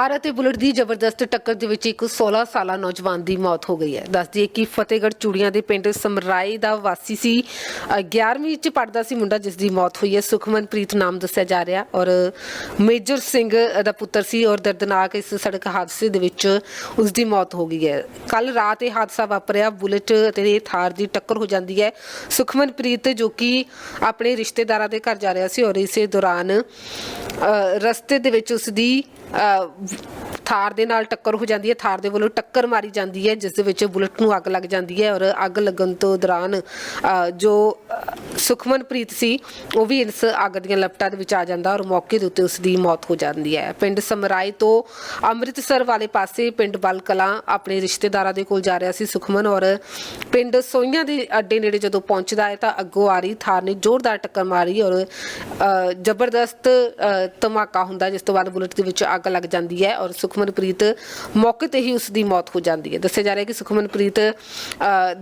ਕਾਰ ਅਤੇ ਬੁਲਟ ਦੀ ਜ਼ਬਰਦਸਤ ਟੱਕਰ ਦੇ ਵਿੱਚ ਇੱਕ 16 ਸਾਲਾ ਨੌਜਵਾਨ ਦੀ ਮੌਤ ਹੋ ਗਈ ਹੈ। ਦੱਸਦੀ ਹੈ ਕਿ ਫਤਿਹਗੜ੍ਹ ਚੂੜੀਆਂ ਦੇ ਪਿੰਡ ਸਮਰਾਈ ਦਾ ਵਾਸੀ ਸੀ। 11ਵੀਂ ਚ ਪੜਦਾ ਸੀ ਮੁੰਡਾ ਜਿਸ ਦੀ ਮੌਤ ਹੋਈ ਹੈ। ਸੁਖਮਨਪ੍ਰੀਤ ਨਾਮ ਦੱਸਿਆ ਜਾ ਰਿਹਾ ਔਰ ਮੇਜਰ ਸਿੰਘ ਦਾ ਪੁੱਤਰ ਸੀ ਔਰ ਦਰਦਨਾਕ ਇਸ ਸੜਕ ਹਾਦਸੇ ਦੇ ਵਿੱਚ ਉਸ ਦੀ ਮੌਤ ਹੋ ਗਈ ਹੈ। ਕੱਲ ਰਾਤ ਇਹ ਹਾਦਸਾ ਵਾਪਰਿਆ। ਬੁਲਟ ਅਤੇ ਥਾਰ ਦੀ ਟੱਕਰ ਹੋ ਜਾਂਦੀ ਹੈ। ਸੁਖਮਨਪ੍ਰੀਤ ਜੋ ਕਿ ਆਪਣੇ ਰਿਸ਼ਤੇਦਾਰਾਂ ਦੇ ਘਰ ਜਾ ਰਿਹਾ ਸੀ ਔਰ ਇਸੇ ਦੌਰਾਨ ਅ, ਰਸਤੇ ਦੇ ਵਿੱਚ ਉਸ ਦੀ ਥਾਰ ਦੇ ਨਾਲ ਟੱਕਰ ਹੋ ਜਾਂਦੀ ਹੈ, ਥਾਰ ਦੇ ਵੱਲੋਂ ਟੱਕਰ ਮਾਰੀ ਜਾਂਦੀ ਹੈ, ਜਿਸ ਦੇ ਵਿੱਚ ਬੁਲਟ ਨੂੰ ਅੱਗ ਲੱਗ ਜਾਂਦੀ ਹੈ ਔਰ ਅੱਗ ਲੱਗਣ ਤੋਂ ਦੌਰਾਨ ਜੋ ਸੁਖਮਨਪ੍ਰੀਤ ਸੀ, ਉਹ ਵੀ ਇਸ ਅੱਗ ਦੀਆਂ ਲਪਟਾਂ ਦੇ ਵਿੱਚ ਆ ਜਾਂਦਾ ਔਰ ਮੌਕੇ ਦੇ ਉੱਤੇ ਉਸ ਦੀ ਮੌਤ ਹੋ ਜਾਂਦੀ ਹੈ। ਪਿੰਡ ਸਮਰਾਈ ਤੋਂ ਅੰਮ੍ਰਿਤਸਰ ਵਾਲੇ ਪਾਸੇ ਪਿੰਡ ਬਲ ਕਲਾਂ ਆਪਣੇ ਰਿਸ਼ਤੇਦਾਰਾਂ ਦੇ ਕੋਲ ਜਾ ਰਿਹਾ ਸੀ ਸੁਖਮਨ ਔਰ ਪਿੰਡ ਸੋਈਆਂ ਦੇ ਅੱਡੇ ਨੇੜੇ ਜਦੋਂ ਪਹੁੰਚਦਾ ਹੈ ਤਾਂ ਅੱਗੋਂ ਆ ਰਹੀ ਥਾਰ ਨੇ ਜ਼ੋਰਦਾਰ ਟੱਕਰ ਮਾਰੀ ਔਰ ਜ਼ਬਰਦਸਤ ਧਮਾਕਾ ਹੁੰਦਾ ਜਿਸ ਤੋਂ ਬਾਅਦ ਬੁਲਟ ਦੇ ਵਿੱਚ ਅੱਗ ਲੱਗ ਜਾਂਦੀ ਹੈ ਔਰ ਸੁਖਮਨਪ੍ਰੀਤ ਮੌਕੇ ਤੇ ਹੀ ਉਸ ਦੀ ਮੌਤ ਹੋ ਜਾਂਦੀ ਹੈ। ਦੱਸਿਆ ਜਾ ਰਿਹਾ ਕਿ ਸੁਖਮਨਪ੍ਰੀਤ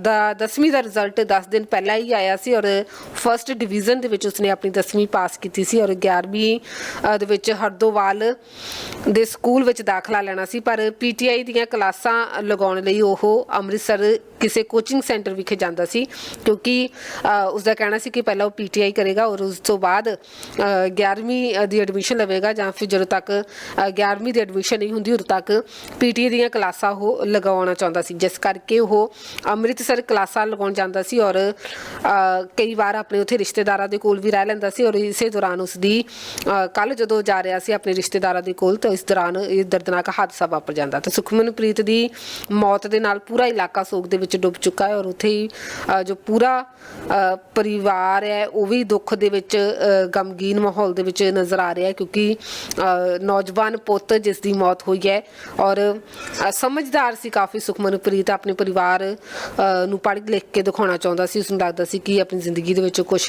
ਦਾ 10ਵੀਂ ਦਾ ਰਿਜ਼ਲਟ 10 ਦਿਨ ਪਹਿਲਾਂ ਹੀ ਆਇਆ ਸੀ ਔਰ ਫਰਸਟ ਡਿਵੀਜ਼ਨ ਦੇ ਵਿੱਚ ਉਸਨੇ ਆਪਣੀ 10ਵੀਂ ਪਾਸ ਕੀਤੀ ਸੀ ਔਰ 11ਵੀਂ ਦੇ ਵਿੱਚ ਹਰਦੋਵਾਲ ਦੇ ਸਕੂਲ ਵਿੱਚ ਦਾਖਲਾ ਲੈਣਾ ਸੀ। ਪਰ ਪੀਟੀਆਈ ਦੀਆਂ ਕਲਾਸਾਂ ਲਗਾਉਣ ਲਈ ਉਹ ਅੰਮ੍ਰਿਤਸਰ ਕਿਸੇ ਕੋਚਿੰਗ ਸੈਂਟਰ ਵਿਖੇ ਜਾਂਦਾ ਸੀ ਕਿਉਂਕਿ ਅ, ਉਸਦਾ ਕਹਿਣਾ ਸੀ ਕਿ ਪਹਿਲਾਂ ਉਹ ਪੀਟੀਆਈ ਕਰੇਗਾ ਔਰ ਉਸ ਤੋਂ ਬਾਅਦ ਅ, 11ਵੀਂ ਦੀ ਐਡਮਿਸ਼ਨ ਲਵੇਗਾ ਜਾਂ ਫਿਰ ਜਦੋਂ ਤੱਕ ਅ, 11ਵੀਂ ਦੀ ਐਡਮਿਸ਼ਨ ਨਹੀਂ ਹੁੰਦੀ ਉਦੋਂ ਤੱਕ ਪੀਟੀਆਈ ਦੀਆਂ ਕਲਾਸਾਂ ਉਹ ਲਗਾਉਣਾ ਚਾਹੁੰਦਾ ਸੀ। ਜਿਸ ਕਰਕੇ ਉਹ ਅੰਮ੍ਰਿਤਸਰ ਕਲਾਸਾਂ ਲਗਾਉਣ ਜਾਂਦਾ ਸੀ ਔਰ ਕਈ ਵਾਰ ਆਪਣੇ ਉੱਥੇ ਰਿਸ਼ਤੇਦਾਰਾਂ ਦੇ ਕੋਲ ਵੀ ਰਹਿ ਲੈਂਦਾ ਸੀ ਔਰ ਇਸੇ ਦੌਰਾਨ ਉਸ ਦੀ ਕੱਲ ਜਦੋਂ ਜਾ ਰਿਹਾ ਸੀ ਆਪਣੇ ਰਿਸ਼ਤੇਦਾਰਾਂ ਦੇ ਕੋਲ ਤਾਂ ਇਸ ਦੌਰਾਨ ਇਹ ਦਰਦਨਾਕ ਹਾਦਸਾ ਵਾਪਰ ਜਾਂਦਾ। ਤੇ ਸੁਖਮਨਪ੍ਰੀਤ ਦੀ ਮੌਤ ਦੇ ਨਾਲ ਪੂਰਾ ਇਲਾਕਾ ਸੋਗ ਦੇ ਵਿੱਚ ਡੁੱਬ ਚੁੱਕਾ ਹੈ ਔਰ ਉੱਥੇ ਹੀ ਜੋ ਪੂਰਾ ਪਰਿਵਾਰ ਹੈ, ਉਹ ਵੀ ਦੁੱਖ ਦੇ ਵਿੱਚ ਗਮਗੀਨ ਮਾਹੌਲ ਦੇ ਵਿੱਚ ਨਜ਼ਰ ਆ ਰਿਹਾ ਹੈ ਕਿਉਂਕਿ ਨੌਜਵਾਨ ਪੁੱਤ ਜਿਸ ਦੀ ਮੌਤ ਹੋਈ ਹੈ ਔਰ ਸਮਝਦਾਰ ਸੀ, ਕਾਫੀ ਸੁਖਮਨਪ੍ਰੀਤ ਆਪਣੇ ਪਰਿਵਾਰ ਨੂੰ ਪੜ੍ਹ ਲਿਖ ਕੇ ਦਿਖਾਉਣਾ ਚਾਹੁੰਦਾ ਸੀ ਉਸ ਨੂੰ ਲੱਗਦਾ ਸੀ ਕਿ ਆਪਣੀ ਜ਼ਿੰਦਗੀ ਦੇ ਵਿੱਚ ਕੁਝ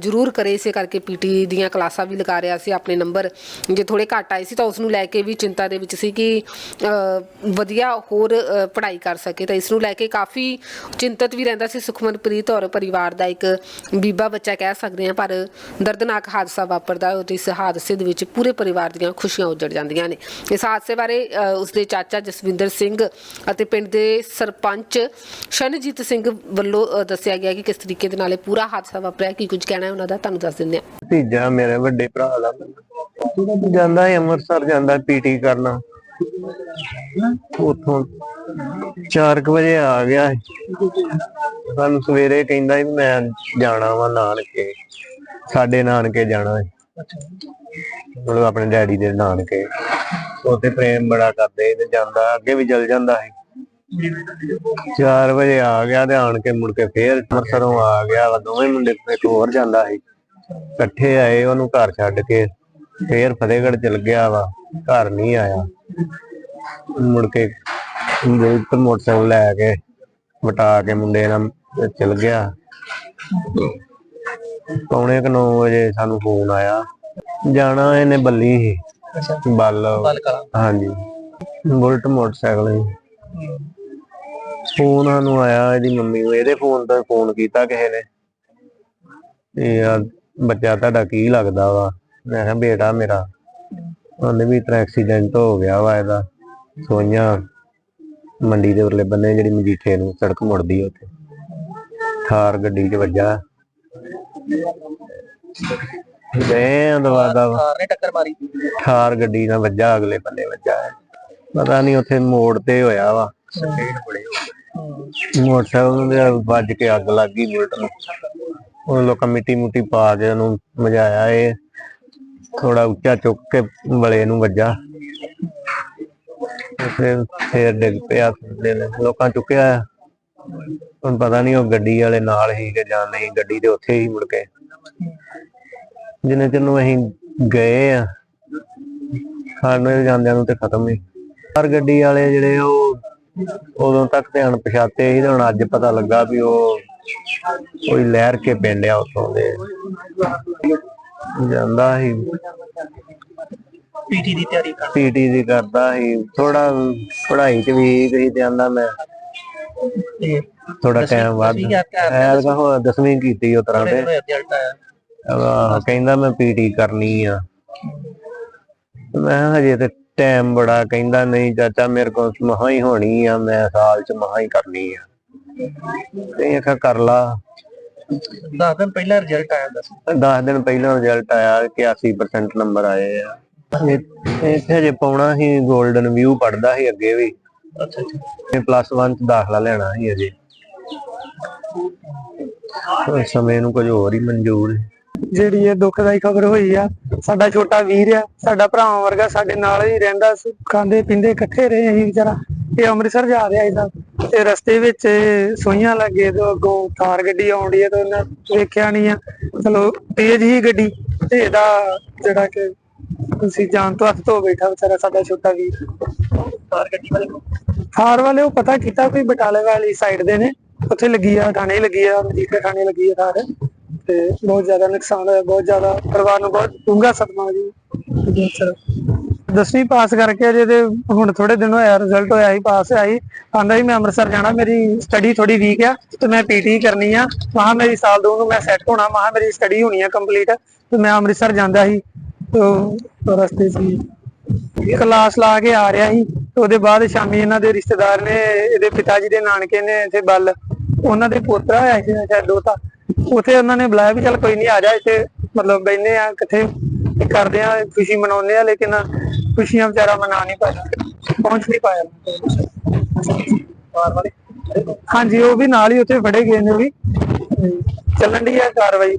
ਜ਼ਰੂਰ ਕਰੇ, ਇਸੇ ਕਰਕੇ ਪੀਟੀ ਦੀਆਂ ਕਲਾਸਾਂ ਵੀ ਲਗਾ ਰਿਹਾ ਸੀ, ਆਪਣੇ ਨੰਬਰ ਜੇ ਥੋੜੇ ਘੱਟ ਆਏ ਸੀ ਤਾਂ ਉਸ ਨੂੰ ਲੈ ਕੇ ਵੀ ਚਿੰਤਾ ਦੇ ਵਿੱਚ ਸੀ ਕਿ ਵਧੀਆ ਹੋਰ ਪੜ੍ਹਾਈ ਕਰ ਸਕੇ, ਤਾਂ ਇਸ ਨੂੰ ਲੈ ਕੇ ਕਾਫੀ ਚਿੰਤਤ ਵੀ ਰਹਿੰਦਾ ਸੀ ਸੁਖਮਨਪ੍ਰੀਤ ਔਰ ਪਰਿਵਾਰ ਦਾ ਇੱਕ ਬੀਬਾ ਬੱਚਾ ਕਹਿ ਸਕਦੇ ਹਾਂ ਪਰ ਦਰਦਨਾਕ ਹਾਦਸਾ ਵਾਪਰਦਾ ਹੈ ਇਸ ਹਾਦਸੇ ਦੇ ਵਿੱਚ ਪੂਰੇ ਪਰਿਵਾਰ ਦੀਆਂ ਖੁਸ਼ੀਆਂ ਉਜੜ ਜਾਂਦੀਆਂ ਨੇ। ਇਸ ਹਾਦਸੇ ਬਾਰੇ ਅ, ਉਸਦੇ ਚਾਚਾ ਜਸਵਿੰਦਰ ਸਿੰਘ ਅਤੇ ਪਿੰਡ ਦੇ ਸਰਪੰਚ ਸ਼ਨਜੀਤ ਸਿੰਘ ਵੱਲੋਂ ਦੱਸਿਆ ਗਿਆ ਕਿ ਕਿਸ ਤਰੀਕੇ ਦੇ ਨਾਲ ਇਹ ਪੂਰਾ ਹਾਦਸਾ ਵਾਪਰਿਆ ਕੀ ਕੁਝ ਕਹਿਣਾ ਹੈ ਉਹਨਾਂ ਦਾ ਤੁਹਾਨੂੰ ਦੱਸ ਦਿੰਦੇ ਹਾਂ। ਭਤੀਜਾ ਮੇਰੇ ਵੱਡੇ ਭਰਾ ਦਾ। ਜਾਂਦਾ ਹੈ ਅੰਮ੍ਰਿਤਸਰ ਜਾਂਦਾ ਪੀਟੀ ਕਰਨ। ਉਥੋਂ 4 ਵਜੇ ਆ ਗਿਆ ਸਾਨੂੰ ਸਵੇਰੇ ਕਹਿੰਦਾ ਸੀ ਵੀ ਮੈਂ ਜਾਣਾ ਵਾ ਨਾਨਕੇ, ਸਾਡੇ ਨਾਨਕੇ ਜਾਣਾ ਹੈ ਮਤਲਬ ਆਪਣੇ ਡੈਡੀ ਦੇ ਨਾਨਕੇ। ਉੱਥੇ ਪ੍ਰੇਮ ਬੜਾ ਕਰਦੇ ਤੇ ਜਾਂਦਾ, ਅੱਗੇ ਵੀ ਜਲ ਜਾਂਦਾ ਸੀ। 4 ਵਜੇ ਆ ਗਿਆ ਤੇ ਆਣ ਕੇ ਮੁੜ ਕੇ ਫੇਰ ਅੰਮ੍ਰਿਤਸਰੋਂ ਆ ਗਿਆ ਵਾ। ਦੋਵੇਂ ਮੁੰਡੇ ਇੱਕ ਹੋਰ ਜਾਂਦਾ ਸੀ। ਇਕੱਠੇ ਆਏ, ਉਹਨੂੰ ਘਰ ਛੱਡ ਕੇ। ਫੇਰ ਫਤਿਹਗੜ੍ਹ ਚਲ ਗਿਆ ਵਾ। ਘਰ ਨਹੀਂ ਆਇਆ। ਮੁੜ ਕੇ ਦੋਸਤ ਮੋਟਰਸਾਈਕਲ ਲੈ ਕੇ ਵਟਾ ਕੇ ਮੁੰਡੇ ਨਾਲ ਚਲ ਗਿਆ। ਪੌਣੇ ਕੁ 9 ਵਜੇ ਸਾਨੂੰ ਫੋਨ ਆਇਆ। ਜਾਣਾ ਇਹਨੇ ਬੱਲੀ ਸੀ ਬੱਲ। ਹਾਂਜੀ। ਬੁਲਟ ਮੋਟਰਸਾਈਕਲ ਸੀ ਫੋਨ ਸਾਨੂੰ ਆਇਆ ਇਹਦੀ ਮੰਮੀ ਨੂੰ। ਇਹਦੇ ਫੋਨ ਤੋਂ ਫੋਨ ਕੀਤਾ ਕਿਸੇ ਨੇ। ਆ ਬੱਚਾ ਤੁਹਾਡਾ ਕੀ ਲੱਗਦਾ ਵਾ? ਮੈਂ ਕਿਹਾ ਬੇਟਾ ਮੇਰਾ। ਵੀ ਇਤਨਾ ਐਕਸੀਡੈਂਟ ਹੋ ਗਿਆ ਵਾ ਇਹਦਾ ਸੋਈਆਂ ਮੰਡੀ ਦੇ ਉਰਲੇ ਬੰਨੇ ਜਿਹੜੀ ਮਜੀਠੇ ਨੂੰ ਸੜਕ ਮੁੜਦੀ ਉੱਥੇ। ਥਾਰ ਗੱਡੀ 'ਚ ਵੱਜਾ। ਦੇ ਦਵਾ ਦਾ ਕਾਰ ਨੇ ਟੱਕਰ ਮਾਰੀ। ਥਾਰ ਗੱਡੀ ਨਾਲ ਵੱਜਾ ਅਗਲੇ ਬੰਨੇ ਵੱਜਾ। ਪਤਾ ਨਹੀਂ ਉੱਥੇ ਮੋੜ ਤੇ ਹੋਇਆ ਵਾ। ਮੋਟਰਸਾਈਕਲ ਦੇ ਵੱਜ ਕੇ ਅੱਗ ਲੱਗ ਗਈ ਬੁਲਟ ਨੂੰ। ਉਹ ਲੋਕਾਂ ਮਿੱਟੀ ਮੁੱਟੀ ਪਾ ਕੇ ਉਹਨੂੰ ਮਜਾਇਆ ਇਹ ਥੋੜਾ ਉੱਚਾ ਚੁੱਕ ਕੇ ਵਲੇ ਨੂੰ ਵੱਜਾ। ਫਿਰ ਫੇਰ ਡਿੱਗ ਪਿਆ ਥੱਲੇ ਨੂੰ। ਲੋਕਾਂ ਚੁੱਕਿਆ ਹੁਣ ਪਤਾ ਨਹੀਂ ਉਹ ਗੱਡੀ ਵਾਲੇ ਨਾਲ ਹੀ ਕਿ ਜਾਂ ਨਹੀਂ, ਗੱਡੀ ਤੇ ਉੱਥੇ ਹੀ ਮੁੜ ਕੇ। ਜਿੰਨੇ ਚਿਰ ਨੂੰ ਅਸੀਂ ਗਏ ਆ, ਸਾਨੂੰ ਜਾਂਦਿਆਂ ਨੂੰ ਤੇ ਖਤਮ ਹੀ ਪਰ ਗੱਡੀ ਵਾਲੇ ਜਿਹੜੇ ਉਹ ਉਦੋਂ ਤੱਕ ਤੇ ਅਣਪਛਾਤੇ ਸੀ ਤੇ ਹੁਣ ਅੱਜ ਪਤਾ ਲੱਗਾ ਵੀ ਉਹ ਕੋਈ ਲਹਿਰ ਕੇ ਪਿੰਡ ਆ ਉੱਥੋਂ ਦੇ। ਜਾਂਦਾ ਸੀ। ਪੀਟੀ ਦੀ ਤਿਆਰੀ ਕਰ ਪੀਟੀ ਦੀ ਕਰਦਾ ਸੀ। ਥੋੜਾ ਪੜ੍ਹਾਈ ਚ ਵੀ ਗਈ ਤੇ ਆਂਦਾ ਮੈਂ। ਤੇ ਥੋੜਾ ਟਾਈਮ ਕਰ- ਐਲ ਕਾ ਹੋ ਦਸਵੀਂ ਕੀਤੀ ਉਹ ਤਰ੍ਹਾਂ ਤੇ। ਰਿਜ਼ਲਟ ਆਇਆ। ਕਹਿੰਦਾ ਮੈਂ ਪੀਟੀ ਕਰਨੀ ਆ। ਮੈਂ ਹਜੇ ਤੇ ਟਾਈਮ ਬੜਾ ਕਹਿੰਦਾ ਨਹੀਂ ਚਾਚਾ ਮੇਰੇ ਕੋਲ ਮਹਾ ਹੀ ਹੋਣੀ ਆ ਮੈਂ ਸਾਲ ਚ ਮਹਾ ਹੀ ਕਰਨੀ ਆ। ਤੇ ਆਖਿਆ ਕਰ ਲਾ। 10 ਦਿਨ ਪਹਿਲਾਂ ਰਿਜ਼ਲਟ ਆਇਆ ਦੱਸ 10 ਦਿਨ ਪਹਿਲਾਂ ਰਿਜ਼ਲਟ ਆਇਆ ਕਿ 80% ਨੰਬਰ ਆਏ ਆ। ਇਹ- ਇੱਥੇ ਜੇ ਪਾਉਣਾ ਸੀ 골ਡਨ ਵਿਊ ਪੜਦਾ ਸੀ ਅੱਗੇ ਵੀ। ਅੱਛਾ ਅੱਛਾ। ਤੇ ਪਲੱਸ 1 ਚ ਦਾਖਲਾ ਲੈਣਾ ਸੀ ਅਜੇ। ਉਸ ਸਮੇਂ ਨੂੰ ਕੁਝ ਹੋਰ ਹੀ ਮਨਜ਼ੂਰ ਸੀ ਜਿਹੜੀ ਇਹ ਦੁਖਦਾਈ ਖਬਰ ਹੋਈ ਆ ਸਾਡਾ ਛੋਟਾ ਵੀਰ ਆ ਸਾਡਾ ਭਰਾਵਾਂ ਵਰਗਾ ਸਾਡੇ ਨਾਲ ਹੀ ਰਹਿੰਦਾ ਸੀ। ਖਾਂਦੇ ਪੀਂਦੇ ਇਕੱਠੇ ਰਹੇ ਅਸੀਂ ਵਿਚਾਰਾ। ਇਹ ਅੰਮ੍ਰਿਤਸਰ ਜਾ ਰਿਹਾ ਇਹਦਾ। ਤੇ ਰਸਤੇ ਵਿੱਚ ਸੋਈਆਂ ਲੱਗੇ ਤੇ ਅੱਗੋਂ ਥਾਰ ਗੱਡੀ ਆਉਂਦੀ ਹੈ ਤੇ ਉਹਨੇ ਵੇਖਿਆ ਨਹੀਂ ਆ। ਚਲੋ ਤੇਜ਼ ਹੀ ਗੱਡੀ। ਤੇ ਇਹਦਾ ਜਿਹੜਾ ਕਿ ਤੁਸੀਂ ਜਾਨ ਤੋਂ ਹੱਥ ਧੋ ਬੈਠਾ ਵਿਚਾਰਾ ਸਾਡਾ ਛੋਟਾ ਵੀਰ। ਕਾਰ ਗੱਡੀ ਵਾਲੇ ਕੋਲ? ਥਾਰ ਵਾਲੇ ਉਹ ਪਤਾ ਕੀਤਾ ਕੋਈ ਬਟਾਲੇ ਵਾਲੀ ਸਾਈਡ ਦੇ ਨੇ। ਉੱਥੇ ਲੱਗੀ ਆ ਥਾਣੇ ਲੱਗੀ ਆ ਮਜੀਠਾ ਥਾਣੇ ਲੱਗੀ ਆ ਥਾਰ। ਤੇ ਬਹੁਤ ਜ਼ਿਆਦਾ ਨੁਕਸਾਨ ਹੋਇਆ ਬਹੁਤ ਜ਼ਿਆਦਾ ਪਰਿਵਾਰ ਨੂੰ ਬਹੁਤ ਡੂੰਘਾ ਸਦਮਾ ਜੀ। ਦਸਵੀਂ ਪਾਸ ਕਰਕੇ ਜੇ ਤੇ ਹੁਣ ਥੋੜੇ ਦਿਨ ਹੋਇਆ ਰਿਜ਼ਲਟ ਹੋਇਆ ਸੀ, ਪਾਸ ਹੋਇਆ ਸੀ। ਆਂਦਾ ਸੀ ਮੈਂ ਅੰਮ੍ਰਿਤਸਰ ਜਾਣਾ, ਮੇਰੀ ਸਟੱਡੀ ਥੋੜੀ ਵੀਕ ਆ ਤੇ ਮੈਂ ਪੀਟੀ ਕਰਨੀ ਆ। ਮਹਾ ਮੇਰੀ ਸਾਲ ਦੋ ਨੂੰ ਮੈਂ ਸੈੱਟ ਹੋਣਾ ਮਹਾ ਮੇਰੀ ਸਟੱਡੀ ਹੋਣੀ ਆ ਕੰਪਲੀਟ ਤੇ ਮੈਂ ਅੰਮ੍ਰਿਤਸਰ ਜਾਂਦਾ ਸੀ। ਤੇ ਰਸਤੇ ਸੀ। ਕਲਾਸ ਲਾ ਕੇ ਆ ਰਿਹਾ ਸੀ। ਉਹਦੇ ਬਾਅਦ ਸ਼ਾਮੀ ਇਹਨਾਂ ਦੇ ਰਿਸ਼ਤੇਦਾਰ ਨੇ, ਇਹਦੇ ਪਿਤਾ ਜੀ ਦੇ ਨਾਨਕੇ ਨੇ ਇੱਥੇ ਬੱਲ, ਉਹਨਾਂ ਦੇ ਪੋਤਰਾ ਆਇਆ ਸੀ ਸ਼ਾਇਦ ਦੋਤਾ ਉਥੇ ਉਹਨਾਂ ਨੇ ਬੁਲਾਇਆ ਵੀ ਚੱਲ ਕੋਈ ਨਹੀਂ ਆ ਜਾ ਇੱਥੇ, ਮਤਲਬ ਬੈਠਨੇ ਆ ਕਿੱਥੇ ਕਰਦੇ ਆ, ਖੁਸ਼ੀ ਮਨਾਉਂਦੇ ਆ, ਲੇਕਿਨ ਖੁਸ਼ੀਆਂ ਵਿਚਾਰਾ ਮਨਾ ਨਹੀਂ ਪਾਇਆ। ਪਹੁੰਚ ਨਹੀਂ ਪਾਇਆ। ਹਾਂਜੀ, ਉਹ ਵੀ ਨਾਲ ਹੀ ਉੱਥੇ ਫੜੇ ਗਏ ਨੇ ਵੀ। ਚੱਲਣ ਦੀ ਆ ਕਾਰਵਾਈ।